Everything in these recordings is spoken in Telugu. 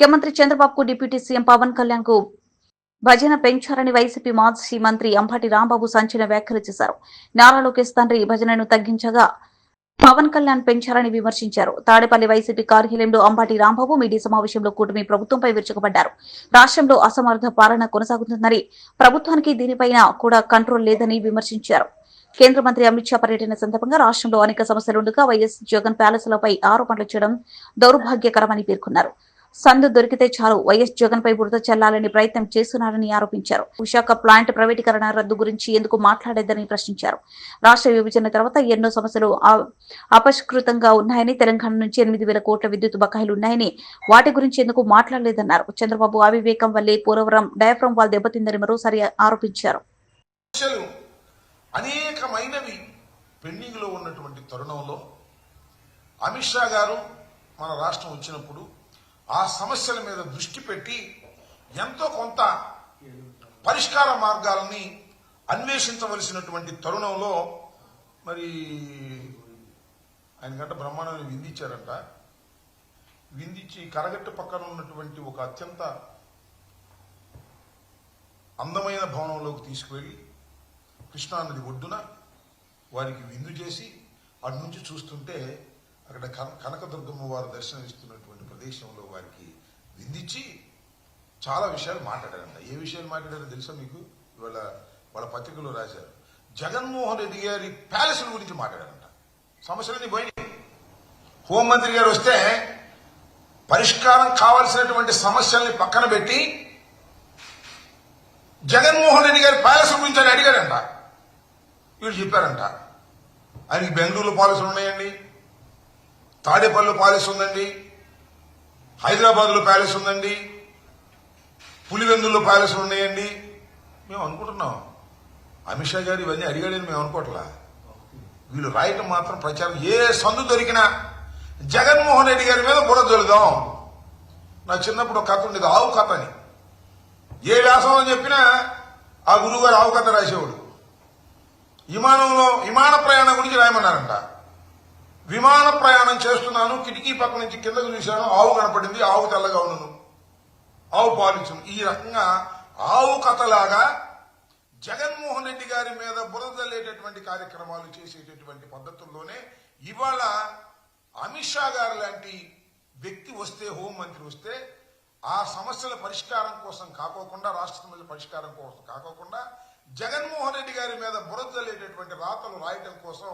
ముఖ్యమంత్రి చంద్రబాబుకు డిప్యూటీ సీఎం పవన్ కళ్యాణ్కు భజన పెంచారని వైసీపీ మాజీ మంత్రి అంబటి రాంబాబు సంచలన వ్యాఖ్యలు చేశారు. నారా లోకేష్ తండ్రి భజనను తగ్గించగా పవన్ కళ్యాణ్ పెంచారని విమర్శించారు. తాడేపల్లి వైసీపీ కార్యాలయంలో అంబాటి రాంబాబు మీడియా సమావేశంలో కూటమి ప్రభుత్వంపై విరుచుకుపడ్డారు. రాష్ట్రంలో అసమర్థ పాలన కొనసాగుతుందని ప్రభుత్వానికి దీనిపైన కూడా కంట్రోల్ లేదని విమర్శించారు. కేంద్ర మంత్రి అమిత్ షా పర్యటన సందర్భంగా రాష్ట్రంలో అనేక సమస్యలుండగా వైఎస్ జగన్ ప్యాలెస్లపై ఆరోపణలు చేయడం దౌర్భాగ్యకరమని పేర్కొన్నారు. సందు దొరికితే చాలు. వైఎస్ జగన్ పై బురద చల్లాలని ప్రయత్నం చేస్తున్నారని ఆరోపించారు. విశాఖ ప్లాంట్ ప్రైవేటీకరణ రద్దు గురించి ఎందుకు మాట్లాడేదని ప్రశ్నించారు. రాష్ట్ర విభజన తర్వాత ఎన్నో సమస్యలు అపష్కృతంగా ఉన్నాయని తెలంగాణ నుంచి ఎనిమిది వేల కోట్ల విద్యుత్ బకాయిలు ఉన్నాయని వాటి గురించి ఎందుకు మాట్లాడలేదన్నారు. చంద్రబాబు అవివేకం వల్లే పోలవరం డయాఫ్రమ్ వాల్ దెబ్బతిందని మరోసారి ఆరోపించారు. ఉన్నటువంటి తరుణంలో అమిత్ షా గారు మన రాష్ట్రం వచ్చినప్పుడు ఆ సమస్యల మీద దృష్టి పెట్టి ఎంతో కొంత పరిష్కార మార్గాలని అన్వేషించవలసినటువంటి తరుణంలో మరి ఆయన గంట బ్రహ్మాండని విందిచ్చారంట విందించి కరగట్టు పక్కన ఉన్నటువంటి ఒక అత్యంత అందమైన భవనంలోకి తీసుకువెళ్ళి కృష్ణానది ఒడ్డున వారికి విందు చేసి అటు నుంచి చూస్తుంటే అక్కడ కన- కనకదుర్గమ్మ వారు దర్శనం ఇస్తున్నటువంటి ప్రదేశంలో వారికి విందించి చాలా విషయాలు మాట్లాడారంట. ఏ విషయాలు మాట్లాడారో తెలుసా మీకు? ఇవాళ వాళ్ళ పత్రికలో రాశారు. జగన్మోహన్ రెడ్డి గారి ప్యాలెస్ల గురించి మాట్లాడారంట. సమస్యలన్నీ పోయినాయి. హోంమంత్రి గారు వస్తే పరిష్కారం కావాల్సినటువంటి సమస్యల్ని పక్కన పెట్టి జగన్మోహన్ రెడ్డి గారి ప్యాలెస్ గురించి అని అడిగాడంట వీళ్ళు చెప్పారంట. ఆయనకి బెంగళూరులో పాలసీలు ఉన్నాయండి. తాడేపల్లిలో ప్యాలెస్ ఉందండి. హైదరాబాద్లో ప్యాలెస్ ఉందండి. పులివెందుల్లో ప్యాలెస్లు ఉన్నాయండి. మేము అనుకుంటున్నాం. అమిత్ షా గారు ఇవన్నీ అడిగాడని మేము అనుకోవట్లా. వీళ్ళు రాయటం మాత్రం ప్రచారం. ఏ సందు దొరికినా జగన్మోహన్ రెడ్డి గారి మీద బుర్ర జల్లుదాం. నా చిన్నప్పుడు ఒక కథ ఉండేది ఆవు కథ అని. ఏ వ్యాసం అని చెప్పినా ఆ గురువు గారు ఆవు కథ రాసేవాడు. విమానంలో విమాన ప్రయాణం గురించి రాయమన్నారంట. విమాన ప్రయాణం చేస్తున్నాను కిటికీ పక్క నుంచి కిందకు చూశాను ఆవు కనపడింది ఆవు తెల్లగా ఉన్నాను ఆవు పాలించను ఈ రకంగా ఆవు కథలాగా జగన్మోహన్ రెడ్డి గారి మీద బురదల్లేటటువంటి కార్యక్రమాలు చేసేటటువంటి పద్ధతుల్లోనే ఇవాళ అమిత్ షా గారు లాంటి వ్యక్తి వస్తే హోంమంత్రి వస్తే ఆ సమస్యల పరిష్కారం కోసం కాకోకుండా రాష్ట్ర సమస్యల పరిష్కారం కోసం కాకోకుండా జగన్మోహన్ రెడ్డి గారి మీద బురదల్లేటటువంటి రాతలు రాయటం కోసం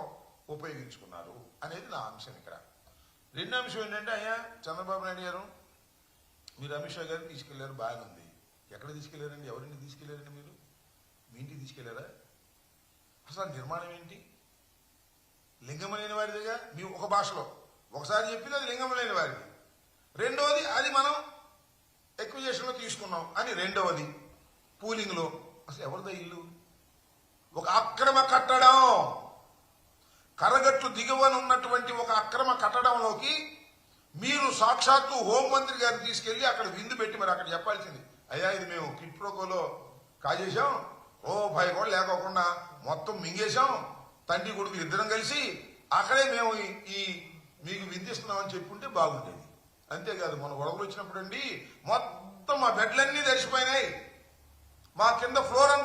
ఉపయోగించుకున్నారు అనేది నా అంశం ఇక్కడ. రెండో అంశం ఏంటంటే అయ్యా చంద్రబాబు నాయుడు గారు మీరు అమిత్ షా గారిని తీసుకెళ్ళారు బాగానుంది ఎక్కడ తీసుకెళ్ళారండి? ఎవరిని తీసుకెళ్ళారండి మీరు? మీ ఇంటికి తీసుకెళ్ళారా? అసలు నిర్మాణం ఏంటి? లింగం వారిదిగా మీ ఒక భాషలో ఒకసారి చెప్పింది అది లింగం వారిది. రెండవది అది మనం ఎక్విజేషన్లో తీసుకున్నాం అని రెండవది పూలింగ్లో అసలు ఎవరిదో ఇల్లు? ఒక అక్రమ కట్టడం. కరగట్లు దిగువన ఉన్నటువంటి ఒక అక్రమ కట్టడంలోకి మీరు సాక్షాత్తు హోంమంత్రి గారిని తీసుకెళ్ళి అక్కడ విందు పెట్టి మరి అక్కడ చెప్పాల్సింది. అయ్యా ఇది మేము కిట్ ప్రోకోలో కాజేశాం. ఓ భయ కూడా లేకోకుండా మొత్తం మింగేశాం. తండ్రి కొడుకులు ఇద్దరం కలిసి అక్కడే మేము ఈ- ఈ మీకు విందిస్తున్నామని చెప్పుంటే బాగుండేది. అంతేకాదు మన గొడవలు వచ్చినప్పుడు అండి మొత్తం మా బెడ్లన్నీ తడిసిపోయినాయి. మా కింద ఫ్లోర్ అంతా